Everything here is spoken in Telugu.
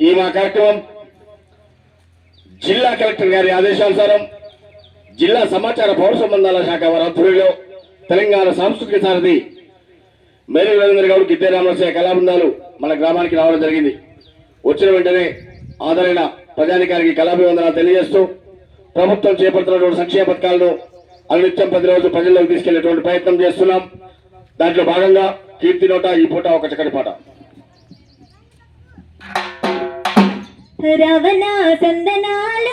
ఈ మా కార్యక్రమం జిల్లా కలెక్టర్ గారి ఆదేశానుసారం జిల్లా సమాచార పౌర సంబంధాల శాఖ వారి ఆధ్వర్యంలో తెలంగాణ సాంస్కృతిక సారథి మేరీ రవీంద్ర గౌడ్ గిద్దే రామరసయ్య కళాబృందాలు మన గ్రామానికి రావడం జరిగింది. వచ్చిన వెంటనే ఆదరైన ప్రజానికానికి కళాభివందనాలు తెలియజేస్తూ ప్రభుత్వం చేపడుతున్నటువంటి సంక్షేమ పథకాలను అనునిత్యం ప్రతిరోజు ప్రజల్లోకి తీసుకెళ్ళేటువంటి ప్రయత్నం చేస్తున్నాం. దాంట్లో భాగంగా కీర్తి నోట ఈ పూట ఒక చక్కటి పాట. రవణ సందనాల